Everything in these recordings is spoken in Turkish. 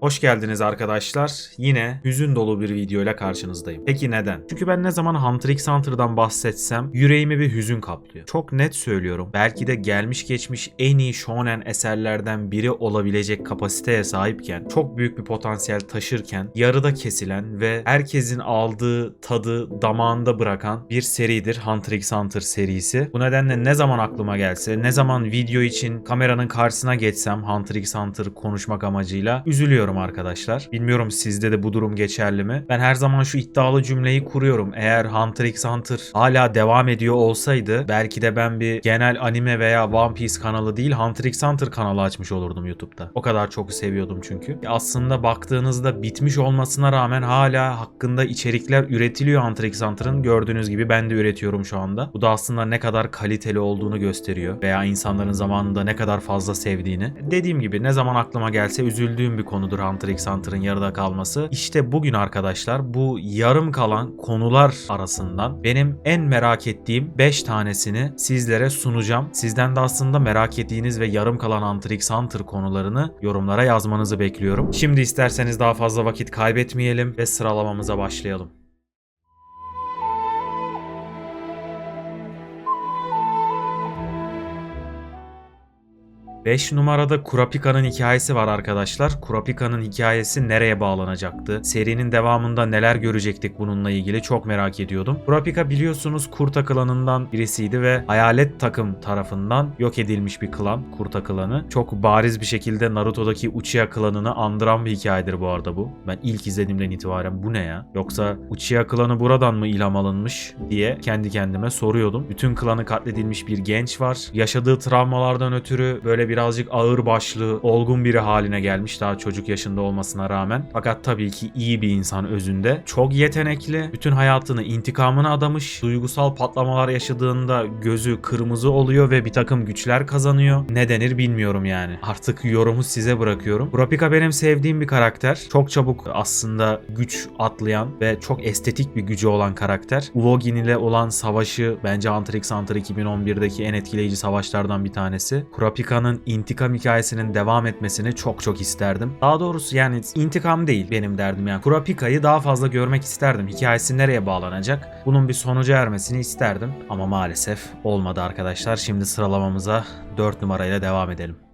Hoş geldiniz arkadaşlar. Yine hüzün dolu bir video ile karşınızdayım. Peki neden? Çünkü ben ne zaman Hunter x Hunter'dan bahsetsem yüreğimi bir hüzün kaplıyor. Çok net söylüyorum. Belki de gelmiş geçmiş en iyi shonen eserlerden biri olabilecek kapasiteye sahipken, çok büyük bir potansiyel taşırken, yarıda kesilen ve herkesin aldığı tadı damağında bırakan bir seridir Hunter x Hunter serisi. Bu nedenle ne zaman aklıma gelse, ne zaman video için kameranın karşısına geçsem Hunter x Hunter konuşmak amacıyla üzülüyorum arkadaşlar. Bilmiyorum sizde de bu durum geçerli mi? Ben her zaman şu iddialı cümleyi kuruyorum. Eğer Hunter x Hunter hala devam ediyor olsaydı belki de ben bir genel anime veya One Piece kanalı değil Hunter x Hunter kanalı açmış olurdum YouTube'da. O kadar çok seviyordum çünkü. Aslında baktığınızda bitmiş olmasına rağmen hala hakkında içerikler üretiliyor Hunter x Hunter'ın. Gördüğünüz gibi ben de üretiyorum şu anda. Bu da aslında ne kadar kaliteli olduğunu gösteriyor. Veya insanların zamanında ne kadar fazla sevdiğini. Dediğim gibi ne zaman aklıma gelse üzüldüğüm bir konudur Hunter x Hunter'ın yarıda kalması. İşte bugün arkadaşlar bu yarım kalan konular arasından benim en merak ettiğim 5 tanesini sizlere sunacağım. Sizden de aslında merak ettiğiniz ve yarım kalan Hunter x Hunter konularını yorumlara yazmanızı bekliyorum. Şimdi isterseniz daha fazla vakit kaybetmeyelim ve sıralamamıza başlayalım. 5 numarada Kurapika'nın hikayesi var arkadaşlar. Kurapika'nın hikayesi nereye bağlanacaktı? Serinin devamında neler görecektik bununla ilgili çok merak ediyordum. Kurapika biliyorsunuz Kurta klanından birisiydi ve Hayalet takım tarafından yok edilmiş bir klan. Kurta klanı. Çok bariz bir şekilde Naruto'daki Uchiha klanını andıran bir hikayedir bu arada bu. Ben ilk izlediğimden itibaren bu ne ya? Yoksa Uchiha klanı buradan mı ilham alınmış diye kendi kendime soruyordum. Bütün klanı katledilmiş bir genç var. Yaşadığı travmalardan ötürü böyle birazcık ağır başlı, olgun biri haline gelmiş daha çocuk yaşında olmasına rağmen. Fakat tabii ki iyi bir insan özünde. Çok yetenekli. Bütün hayatını intikamına adamış. Duygusal patlamalar yaşadığında gözü kırmızı oluyor ve bir takım güçler kazanıyor. Ne denir bilmiyorum yani. Artık yorumu size bırakıyorum. Kurapika benim sevdiğim bir karakter. Çok çabuk aslında güç atlayan ve çok estetik bir gücü olan karakter. Uvogin ile olan savaşı bence Hunter x Hunter 2011'deki en etkileyici savaşlardan bir tanesi. Kurapika'nın intikam hikayesinin devam etmesini çok çok isterdim. Daha doğrusu yani intikam değil benim derdim yani. Kurapika'yı daha fazla görmek isterdim. Hikayesi nereye bağlanacak? Bunun bir sonuca ermesini isterdim. Ama maalesef olmadı arkadaşlar. Şimdi sıralamamıza 4 numarayla devam edelim.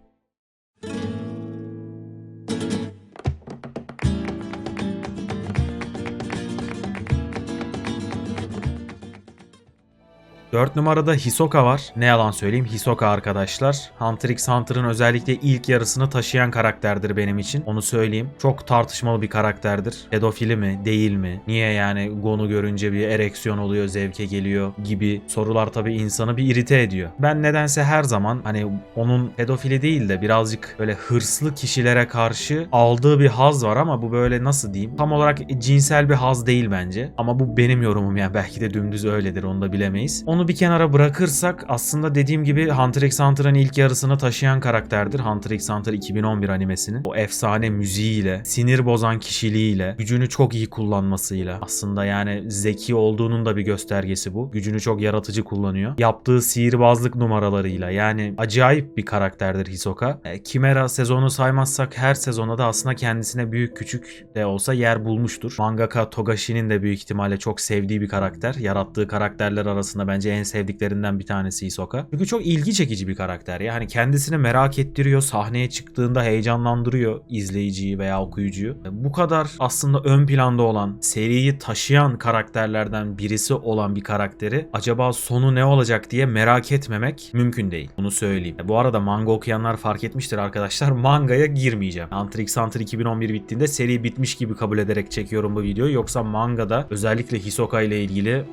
Dört numarada Hisoka var. Ne yalan söyleyeyim Hisoka arkadaşlar. Hunter x Hunter'ın özellikle ilk yarısını taşıyan karakterdir benim için. Onu söyleyeyim. Çok tartışmalı bir karakterdir. Pedofili mi? Değil mi? Niye yani Gon'u görünce bir ereksiyon oluyor, zevke geliyor gibi sorular tabii insanı bir irite ediyor. Ben nedense her zaman hani onun pedofili değil de birazcık böyle hırslı kişilere karşı aldığı bir haz var ama bu böyle nasıl diyeyim? Tam olarak cinsel bir haz değil bence. Ama bu benim yorumum yani belki de dümdüz öyledir onu da bilemeyiz. Onu bir kenara bırakırsak aslında dediğim gibi Hunter x Hunter'ın ilk yarısını taşıyan karakterdir. Hunter x Hunter 2011 animesinin. O efsane müziğiyle, sinir bozan kişiliğiyle, gücünü çok iyi kullanmasıyla aslında yani zeki olduğunun da bir göstergesi bu. Gücünü çok yaratıcı kullanıyor. Yaptığı sihirbazlık numaralarıyla yani acayip bir karakterdir Hisoka. E, Kimera sezonu saymazsak her sezona da aslında kendisine büyük küçük de olsa yer bulmuştur. Mangaka Togashi'nin de büyük ihtimalle çok sevdiği bir karakter. Yarattığı karakterler arasında bence en sevdiklerinden bir tanesi Hisoka. Çünkü çok ilgi çekici bir karakter. Yani kendisini merak ettiriyor. Sahneye çıktığında heyecanlandırıyor izleyiciyi veya okuyucuyu. Bu kadar aslında ön planda olan, seriyi taşıyan karakterlerden birisi olan bir karakteri acaba sonu ne olacak diye merak etmemek mümkün değil. Bunu söyleyeyim. Bu arada manga okuyanlar fark etmiştir arkadaşlar. Mangaya girmeyeceğim. Hunter Hunter 2011 bittiğinde seri bitmiş gibi kabul ederek çekiyorum bu videoyu. Yoksa mangada özellikle Hisoka ile ilgili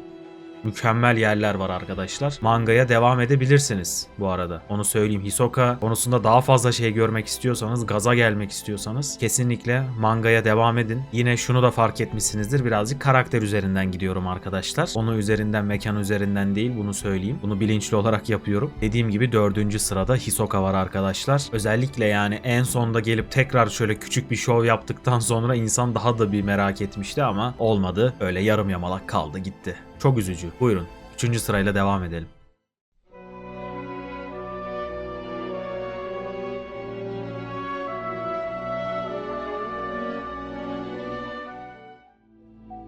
mükemmel yerler var arkadaşlar. Mangaya devam edebilirsiniz bu arada. Onu söyleyeyim. Hisoka konusunda daha fazla şey görmek istiyorsanız, gaza gelmek istiyorsanız kesinlikle mangaya devam edin. Yine şunu da fark etmişsinizdir. Birazcık karakter üzerinden gidiyorum arkadaşlar. Onu üzerinden, mekan üzerinden değil bunu söyleyeyim. Bunu bilinçli olarak yapıyorum. Dediğim gibi dördüncü sırada Hisoka var arkadaşlar. Özellikle yani en sonda gelip tekrar şöyle küçük bir şov yaptıktan sonra insan daha da bir merak etmişti ama olmadı. Öyle yarım yamalak kaldı gitti. Çok üzücü. Buyurun. Üçüncü sırayla devam edelim.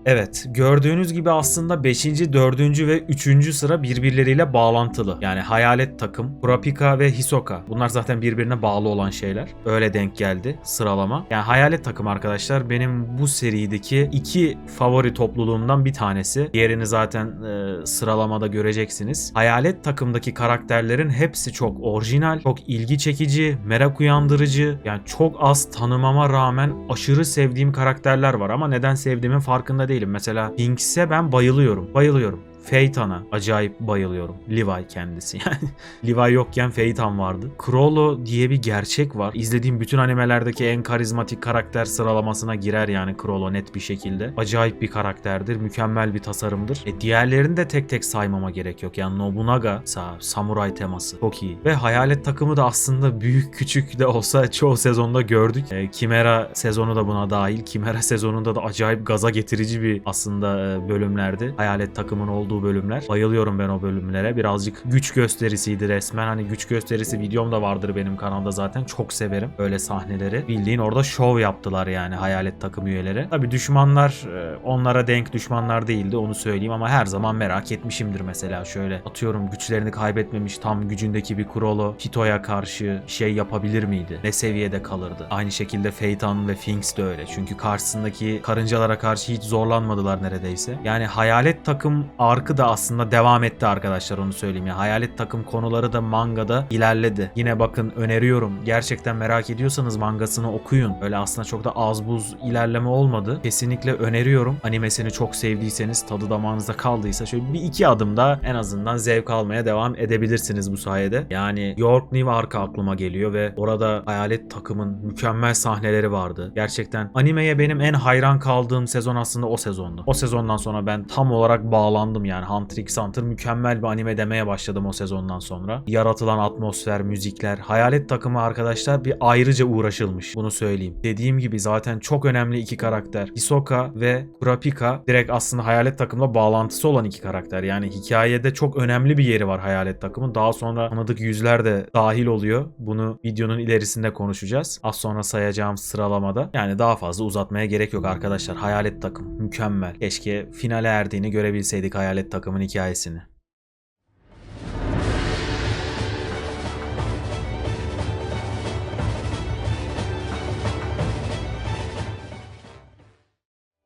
Evet, gördüğünüz gibi aslında 5. 4. ve 3. sıra birbirleriyle bağlantılı. Yani Hayalet takım, Kurapika ve Hisoka. Bunlar zaten birbirine bağlı olan şeyler. Öyle denk geldi sıralama. Yani Hayalet takım arkadaşlar benim bu serideki iki favori topluluğumdan bir tanesi. Diğerini zaten e, sıralamada göreceksiniz. Hayalet takımdaki karakterlerin hepsi çok orijinal, çok ilgi çekici, merak uyandırıcı. Yani çok az tanımama rağmen aşırı sevdiğim karakterler var ama neden sevdiğimin farkında değilim. Mesela Binks'e ben bayılıyorum. Bayılıyorum. Phaeton'a acayip bayılıyorum. Levi kendisi yani. Levi yokken Phaeton vardı. Crollo diye bir gerçek var. İzlediğim bütün animelerdeki en karizmatik karakter sıralamasına girer yani Crollo net bir şekilde. Acayip bir karakterdir. Mükemmel bir tasarımdır. E diğerlerini de tek tek saymama gerek yok. Yani Nobunaga, sa- samuray teması çok iyi. Ve hayalet takımı da aslında büyük küçük de olsa çoğu sezonda gördük. E, Kimera sezonu da buna dahil. Kimera sezonunda da acayip gaza getirici bir aslında e, bölümlerdi. Hayalet takımın olduğu bölümler. Bayılıyorum ben o bölümlere. Birazcık güç gösterisiydi resmen. Hani güç gösterisi videom da vardır benim kanalda zaten. Çok severim öyle sahneleri. Bildiğin orada şov yaptılar yani hayalet takım üyeleri. Tabi düşmanlar e, onlara denk düşmanlar değildi onu söyleyeyim ama her zaman merak etmişimdir mesela şöyle. Atıyorum güçlerini kaybetmemiş tam gücündeki bir Kurolo Hito'ya karşı şey yapabilir miydi? Ne seviyede kalırdı? Aynı şekilde Phaeton ve Finks de öyle. Çünkü karşısındaki karıncalara karşı hiç zorlanmadılar neredeyse. Yani hayalet takım arkı da aslında devam etti arkadaşlar onu söyleyeyim ya. Hayalet takım konuları da mangada ilerledi. Yine bakın öneriyorum. Gerçekten merak ediyorsanız mangasını okuyun. Öyle aslında çok da az buz ilerleme olmadı. Kesinlikle öneriyorum. Animesini çok sevdiyseniz, tadı damağınızda kaldıysa şöyle bir iki adım da en azından zevk almaya devam edebilirsiniz bu sayede. Yani York New arka aklıma geliyor ve orada hayalet takımın mükemmel sahneleri vardı. Gerçekten animeye benim en hayran kaldığım sezon aslında o sezondu. O sezondan sonra ben tam olarak bağlandım yani Hunter x Hunter mükemmel bir anime demeye başladım o sezondan sonra. Yaratılan atmosfer, müzikler, hayalet takımı arkadaşlar bir ayrıca uğraşılmış. Bunu söyleyeyim. Dediğim gibi zaten çok önemli iki karakter. Hisoka ve Kurapika direkt aslında hayalet takımla bağlantısı olan iki karakter. Yani hikayede çok önemli bir yeri var hayalet takımın. Daha sonra tanıdık yüzler de dahil oluyor. Bunu videonun ilerisinde konuşacağız. Az sonra sayacağım sıralamada. Yani daha fazla uzatmaya gerek yok arkadaşlar. Hayalet takım mükemmel. Keşke finale erdiğini görebilseydik hayalet takımın hikayesini.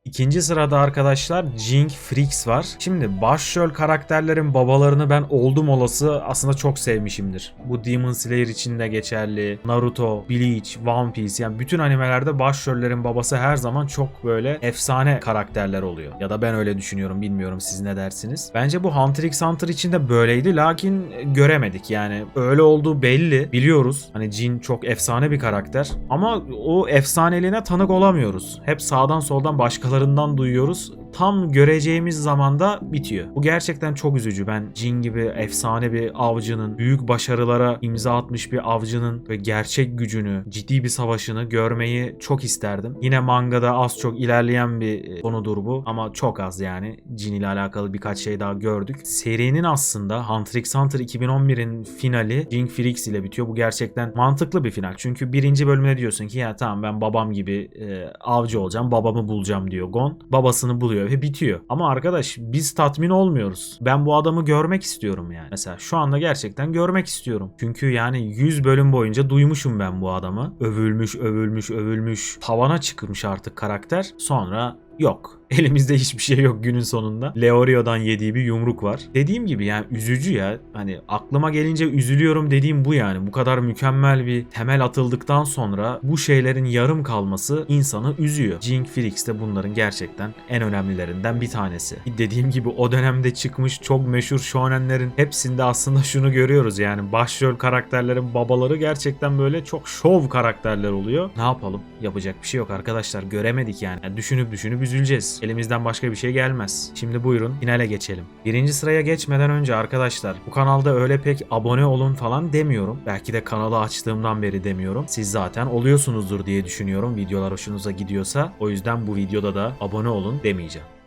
İkinci sırada arkadaşlar Jing Freaks var. Şimdi başrol karakterlerin babalarını ben oldum olası aslında çok sevmişimdir. Bu Demon Slayer için de geçerli. Naruto, Bleach, One Piece yani bütün animelerde başrollerin babası her zaman çok böyle efsane karakterler oluyor. Ya da ben öyle düşünüyorum bilmiyorum siz ne dersiniz. Bence bu Hunter x Hunter için de böyleydi lakin göremedik yani öyle olduğu belli biliyoruz. Hani Jin çok efsane bir karakter ama o efsaneliğine tanık olamıyoruz. Hep sağdan soldan başkalarından duyuyoruz. Tam göreceğimiz zamanda bitiyor. Bu gerçekten çok üzücü. Ben Jin gibi efsane bir avcının, büyük başarılara imza atmış bir avcının ve gerçek gücünü, ciddi bir savaşını görmeyi çok isterdim. Yine mangada az çok ilerleyen bir konudur bu ama çok az yani. Jin ile alakalı birkaç şey daha gördük. Serinin aslında Hunter x Hunter 2011'in finali Jing Freaks ile bitiyor. Bu gerçekten mantıklı bir final. Çünkü birinci bölümde diyorsun ki ya tamam ben babam gibi e, avcı olacağım, babamı bulacağım diyor Gon. Babasını buluyor ve bitiyor. Ama arkadaş biz tatmin olmuyoruz. Ben bu adamı görmek istiyorum yani. Mesela şu anda gerçekten görmek istiyorum. Çünkü yani 100 bölüm boyunca duymuşum ben bu adamı. Övülmüş, övülmüş, övülmüş. Tavana çıkmış artık karakter. Sonra yok. Elimizde hiçbir şey yok günün sonunda. Leorio'dan yediği bir yumruk var. Dediğim gibi yani üzücü ya. Hani aklıma gelince üzülüyorum dediğim bu yani. Bu kadar mükemmel bir temel atıldıktan sonra bu şeylerin yarım kalması insanı üzüyor. Jing Felix de bunların gerçekten en önemlilerinden bir tanesi. Dediğim gibi o dönemde çıkmış çok meşhur shonenlerin hepsinde aslında şunu görüyoruz yani başrol karakterlerin babaları gerçekten böyle çok şov karakterler oluyor. Ne yapalım? Yapacak bir şey yok arkadaşlar. Göremedik yani. yani düşünüp düşünüp üzüleceğiz. Elimizden başka bir şey gelmez. Şimdi buyurun finale geçelim. Birinci sıraya geçmeden önce arkadaşlar bu kanalda öyle pek abone olun falan demiyorum. Belki de kanalı açtığımdan beri demiyorum. Siz zaten oluyorsunuzdur diye düşünüyorum videolar hoşunuza gidiyorsa. O yüzden bu videoda da abone olun demeyeceğim.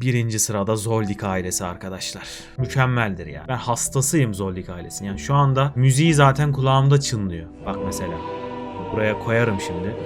Birinci sırada Zoldyck ailesi arkadaşlar. Mükemmeldir ya. Ben hastasıyım Zoldyck ailesinin. Yani şu anda müziği zaten kulağımda çınlıyor. Bak mesela. Buraya koyarım şimdi.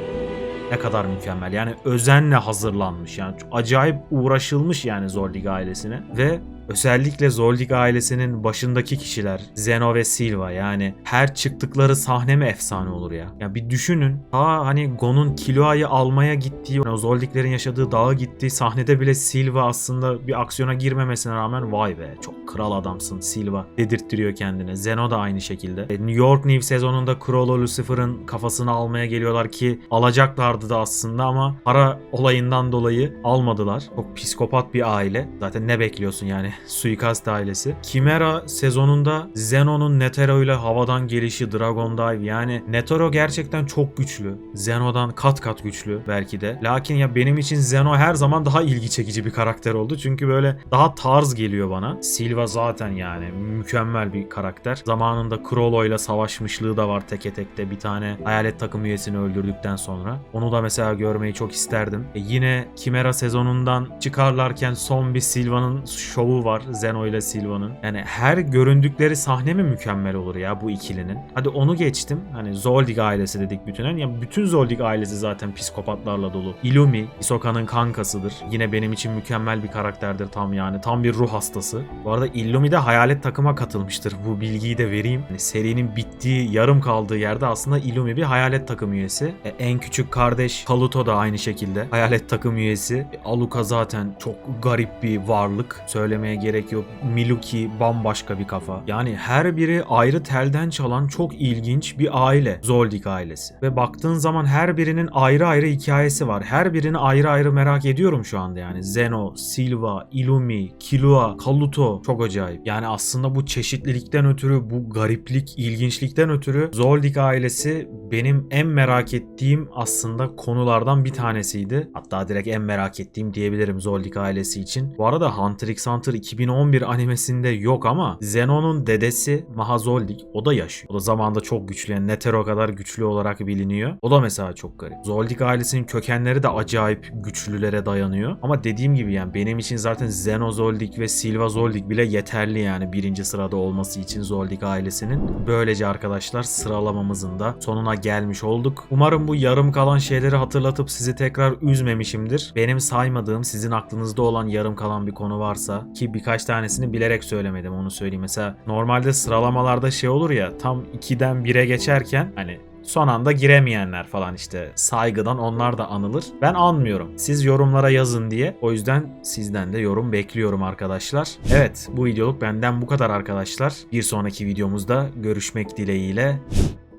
Ne kadar mükemmel. Yani özenle hazırlanmış. Yani acayip uğraşılmış yani Zoldyck ailesine. Ve özellikle Zoldyck ailesinin başındaki kişiler Zeno ve Silva yani her çıktıkları sahne mi efsane olur ya? Ya bir düşünün. Ta hani Gon'un Killua'yı almaya gittiği, o Zoldyck'lerin yaşadığı dağa gittiği sahnede bile Silva aslında bir aksiyona girmemesine rağmen vay be çok kral adamsın Silva dedirttiriyor kendine. Zeno da aynı şekilde. E, New York New sezonunda Crollo Lucifer'ın kafasını almaya geliyorlar ki alacaklardı da aslında ama para olayından dolayı almadılar. Çok psikopat bir aile. Zaten ne bekliyorsun yani suikast ailesi. Chimera sezonunda Zeno'nun Netero ile havadan gelişi Dragon Dive yani Netero gerçekten çok güçlü. Zeno'dan kat kat güçlü belki de. Lakin ya benim için Zeno her zaman daha ilgi çekici bir karakter oldu. Çünkü böyle daha tarz geliyor bana. Silva zaten yani mükemmel bir karakter. Zamanında Crollo ile savaşmışlığı da var teke tekte. Bir tane hayalet takım üyesini öldürdükten sonra. Onu da mesela görmeyi çok isterdim. E yine Chimera sezonundan çıkarlarken son bir Silva'nın şovu var. Zeno ile Silva'nın. Yani her göründükleri sahne mi mükemmel olur ya bu ikilinin? Hadi onu geçtim. Hani Zoldyck ailesi dedik bütünen. Ya bütün Zoldyck ailesi zaten psikopatlarla dolu. Illumi, Hisoka'nın kankasıdır. Yine benim için mükemmel bir karakterdir tam yani. Tam bir ruh hastası. Bu arada Illumi de hayalet takıma katılmıştır. Bu bilgiyi de vereyim. Hani serinin bittiği, yarım kaldığı yerde aslında Illumi bir hayalet takım üyesi. E, en küçük kardeş Kaluto da aynı şekilde. Hayalet takım üyesi. E, Aluka zaten çok garip bir varlık. Söylemeye gerek yok. Miluki bambaşka bir kafa. Yani her biri ayrı telden çalan çok ilginç bir aile. Zoldyck ailesi. Ve baktığın zaman her birinin ayrı ayrı hikayesi var. Her birini ayrı ayrı merak ediyorum şu anda yani. Zeno, Silva, Illumi, Killua, Kaluto çok acayip. Yani aslında bu çeşitlilikten ötürü, bu gariplik, ilginçlikten ötürü Zoldyck ailesi benim en merak ettiğim aslında konulardan bir tanesiydi. Hatta direkt en merak ettiğim diyebilirim Zoldyck ailesi için. Bu arada Hunter x Hunter 2011 animesinde yok ama Zeno'nun dedesi Maha Zoldyck o da yaşıyor. O da zamanda çok güçlü. Yani Netero kadar güçlü olarak biliniyor. O da mesela çok garip. Zoldyck ailesinin kökenleri de acayip güçlülere dayanıyor. Ama dediğim gibi yani benim için zaten Zeno Zoldyck ve Silva Zoldyck bile yeterli yani birinci sırada olması için Zoldyck ailesinin. Böylece arkadaşlar sıralamamızın da sonuna gelmiş olduk. Umarım bu yarım kalan şeyleri hatırlatıp sizi tekrar üzmemişimdir. Benim saymadığım sizin aklınızda olan yarım kalan bir konu varsa ki birkaç tanesini bilerek söylemedim onu söyleyeyim. Mesela normalde sıralamalarda şey olur ya tam 2'den 1'e geçerken hani son anda giremeyenler falan işte saygıdan onlar da anılır. Ben anmıyorum. Siz yorumlara yazın diye. O yüzden sizden de yorum bekliyorum arkadaşlar. Evet bu videoluk benden bu kadar arkadaşlar. Bir sonraki videomuzda görüşmek dileğiyle.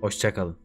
Hoşçakalın.